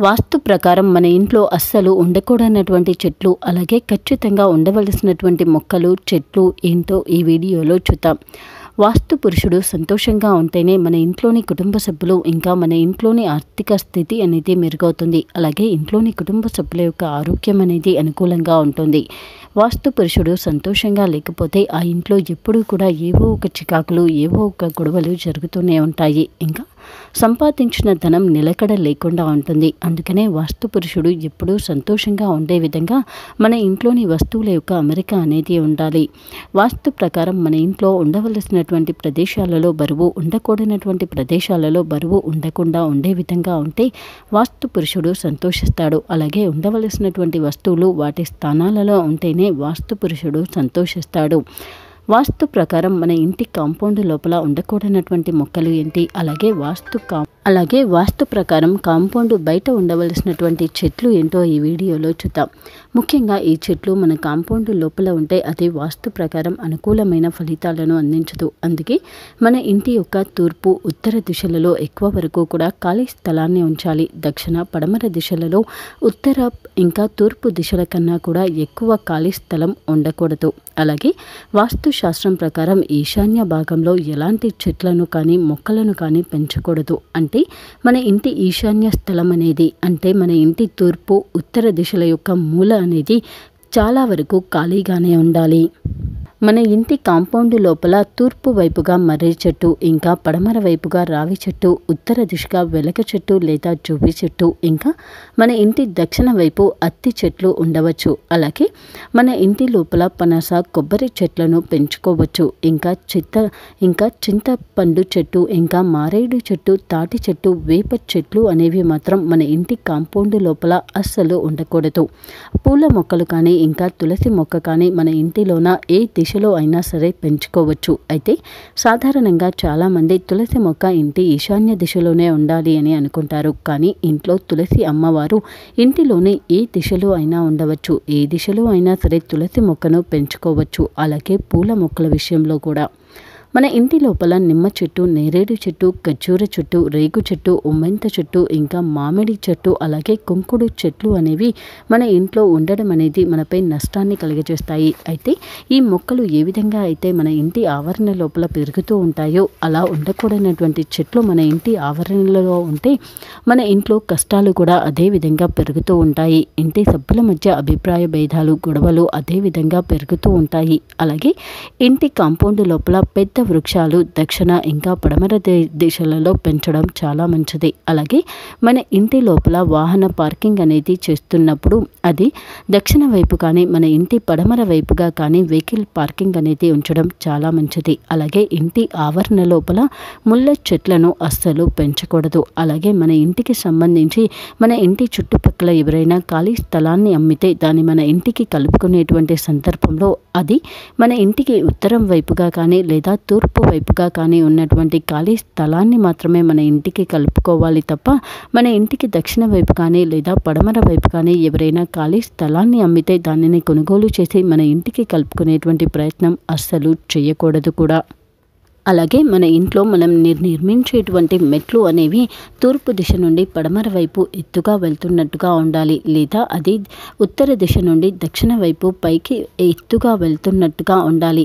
వాస్తు ప్రకారం మన ఇంట్లో అస్సలు ఉండకూడనటువంటి చెట్లు అలాగే ఖచ్చితంగా ఉండవలసినటువంటి మొక్కలు చెట్లు ఏంటో ఈ వీడియోలో చూద్దాం. వాస్తు పురుషుడు సంతోషంగా ఉంటేనే మన ఇంట్లోని కుటుంబ సభ్యులు ఇంకా మన ఇంట్లోని ఆర్థిక స్థితి అనేది మెరుగవుతుంది. అలాగే ఇంట్లోని కుటుంబ సభ్యుల యొక్క ఆరోగ్యం అనేది అనుకూలంగా ఉంటుంది. వాస్తు పురుషుడు సంతోషంగా లేకపోతే ఆ ఇంట్లో ఎప్పుడూ కూడా ఏవో ఒక చికాకులు ఏవో ఒక గొడవలు జరుగుతూనే ఉంటాయి. ఇంకా సంపాదించిన ధనం నిలకడ లేకుండా ఉంటుంది. అందుకనే వాస్తు పురుషుడు ఎప్పుడూ సంతోషంగా ఉండే విధంగా మన ఇంట్లోని వస్తువుల యొక్క అమెరిక అనేది ఉండాలి. వాస్తు ప్రకారం మన ఇంట్లో ఉండవలసినటువంటి ప్రదేశాలలో బరువు ఉండకూడనటువంటి ప్రదేశాలలో బరువు ఉండకుండా ఉండే విధంగా ఉంటే వాస్తు పురుషుడు సంతోషిస్తాడు. అలాగే ఉండవలసినటువంటి వస్తువులు వాటి స్థానాలలో ఉంటేనే వాస్తు పురుషుడు సంతోషిస్తాడు. వాస్తు ప్రకారం మన ఇంటి కాంపౌండ్ లోపల ఉండకూడనటువంటి మొక్కలు ఏంటి? అలాగే వాస్తు కా అలాగే వాస్తు ప్రకారం కాంపౌండ్ బయట ఉండవలసినటువంటి చెట్లు ఏంటో ఈ వీడియోలో చూద్దాం. ముఖ్యంగా ఈ చెట్లు మన కాంపౌండ్ లోపల ఉంటే అది వాస్తు ప్రకారం అనుకూలమైన ఫలితాలను అందించదు. అందుకే మన ఇంటి యొక్క తూర్పు ఉత్తర దిశలలో ఎక్కువ వరకు కూడా ఖాళీ స్థలాన్ని ఉంచాలి. దక్షిణ పడమర దిశలలో ఉత్తర ఇంకా తూర్పు దిశల కన్నా కూడా ఎక్కువ ఖాళీ స్థలం ఉండకూడదు. అలాగే వాస్తు శాస్త్రం ప్రకారం ఈశాన్య భాగంలో ఎలాంటి చెట్లను కానీ మొక్కలను కానీ పెంచకూడదు. అంటే మన ఇంటి ఈశాన్య స్థలం అనేది అంటే మన ఇంటి తూర్పు ఉత్తర దిశల యొక్క మూల అనేది చాలా వరకు ఖాళీగానే ఉండాలి. మన ఇంటి కాంపౌండ్ లోపల తూర్పు వైపుగా మర్రి చెట్టు ఇంకా పడమర వైపుగా రావి చెట్టు ఉత్తర దిశగా వెలక చెట్టు లేదా జువ్వి చెట్టు ఇంకా మన ఇంటి దక్షిణ వైపు అత్తి చెట్లు ఉండవచ్చు. అలాగే మన ఇంటి లోపల పనస కొబ్బరి చెట్లను పెంచుకోవచ్చు. ఇంకా చిత్త ఇంకా చింతపండు చెట్టు ఇంకా మారేడు చెట్టు తాటి చెట్టు వేప చెట్లు అనేవి మాత్రం మన ఇంటి కాంపౌండ్ లోపల అస్సలు ఉండకూడదు. పూల మొక్కలు కానీ ఇంకా తులసి మొక్క కానీ మన ఇంటిలోన ఏ దిశలో అయినా సరే పెంచుకోవచ్చు. అయితే సాధారణంగా చాలామంది తులసి మొక్క ఇంటి ఈశాన్య దిశలోనే ఉండాలి అని అనుకుంటారు. కానీ ఇంట్లో తులసి అమ్మవారు ఇంటిలోనే ఏ దిశలో అయినా ఉండవచ్చు. ఏ దిశలో అయినా సరే తులసి మొక్కను పెంచుకోవచ్చు. అలాగే పూల మొక్కల విషయంలో కూడా. మన ఇంటి లోపల నిమ్మ చెట్టు నేరేడు చెట్టు ఖర్జూర చెట్టు రేగు చెట్టు ఉమ్మెంత చెట్టు ఇంకా మామిడి చెట్టు అలాగే కుంకుడు చెట్లు అనేవి మన ఇంట్లో ఉండడం అనేది మనపై నష్టాన్ని కలిగజేస్తాయి. అయితే ఈ మొక్కలు ఏ విధంగా అయితే మన ఇంటి ఆవరణ లోపల పెరుగుతూ ఉంటాయో అలా ఉండకూడనటువంటి చెట్లు మన ఇంటి ఆవరణలో ఉంటే మన ఇంట్లో కష్టాలు కూడా అదే విధంగా పెరుగుతూ ఉంటాయి. ఇంటి సభ్యుల మధ్య అభిప్రాయ భేదాలు గొడవలు అదే విధంగా పెరుగుతూ ఉంటాయి. అలాగే ఇంటి కాంపౌండ్ లోపల పెద్ద వృక్షాలు దక్షిణ ఇంకా పడమర దిశలలో పెంచడం చాలా మంచిది. అలాగే మన ఇంటి లోపల వాహన పార్కింగ్ అనేది చేస్తున్నప్పుడు అది దక్షిణ వైపు కానీ మన ఇంటి పడమర వైపుగా కానీ వెహికల్ పార్కింగ్ అనేది ఉంచడం చాలా మంచిది. అలాగే ఇంటి ఆవరణ లోపల ముళ్ళ చెట్లను అస్సలు పెంచకూడదు. అలాగే మన ఇంటికి సంబంధించి మన ఇంటి చుట్టుపక్కల ఎవరైనా ఖాళీ స్థలాన్ని అమ్మితే దాన్ని మన ఇంటికి కలుపుకునేటువంటి సందర్భంలో అది మన ఇంటికి ఉత్తరం వైపుగా కానీ లేదా తూర్పు వైపుగా కానీ ఉన్నటువంటి ఖాళీ స్థలాన్ని మాత్రమే మన ఇంటికి కలుపుకోవాలి తప్ప మన ఇంటికి దక్షిణ వైపు కానీ లేదా పడమర వైపు కానీ ఎవరైనా ఖాళీ స్థలాన్ని అమ్మితే దానిని కొనుగోలు చేసి మన ఇంటికి కలుపుకునేటువంటి ప్రయత్నం అస్సలు చేయకూడదు కూడా. అలాగే మన ఇంట్లో మనం నిర్ నిర్మించేటువంటి మెట్లు అనేవి తూర్పు దిశ నుండి పడమర వైపు ఎత్తుగా వెళ్తున్నట్టుగా ఉండాలి. లేదా అది ఉత్తర దిశ నుండి దక్షిణ వైపు పైకి ఎత్తుగా వెళ్తున్నట్టుగా ఉండాలి.